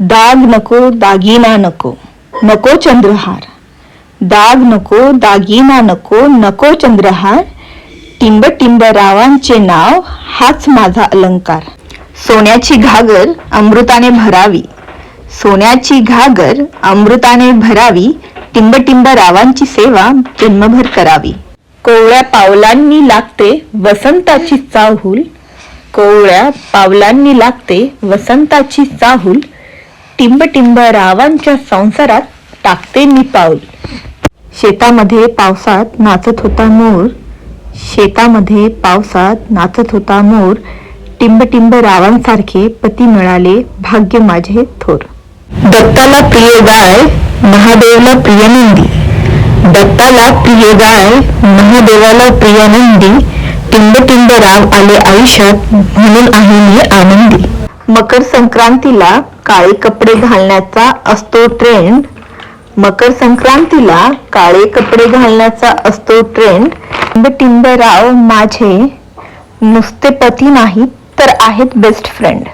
दाग नको दागिना नको नको चंद्रहार. दाग नको दागिना नको नको चंद्रहार. टिंब टिंब रावांचे नाव हाच माझा अलंकार. सोन्याची घागर अमृताने भरावी. सोन्याची घागर अमृताने भरावी. टिंब टिंब रावांची सेवा जन्मभर करावी. कोवळ्या पावलांनी लागते वसंताची चाहूल. कोवळ्या पावलांनी लागते वसंताची चाहूल. टिंबटिंब रावांच्या संसारात टाकते मी पाऊल. शेतामध्ये पावसात नाचत होता मोर. शेतामध्ये पावसात नाचत होता मोर. टिंबटिंब रावांसारखे पती मिळाले भाग्य माझे थोर. दत्ताला प्रिय गाय महादेवला प्रिय नंदी. दत्ताला प्रिय गाय महादेवाला प्रिय नंदी. टिंबटिंब राव आले आयुष्यात म्हणून आहे मी आनंद. मकर संक्रांतीला काळे कपडे घालण्याचा असतो ट्रेंड मकर संक्रांतीला काळे कपडे घालण्याचा असतो ट्रेंड म्हणजे टिंबराव माझे नुसते पती नाहीत तर आहेत बेस्ट फ्रेंड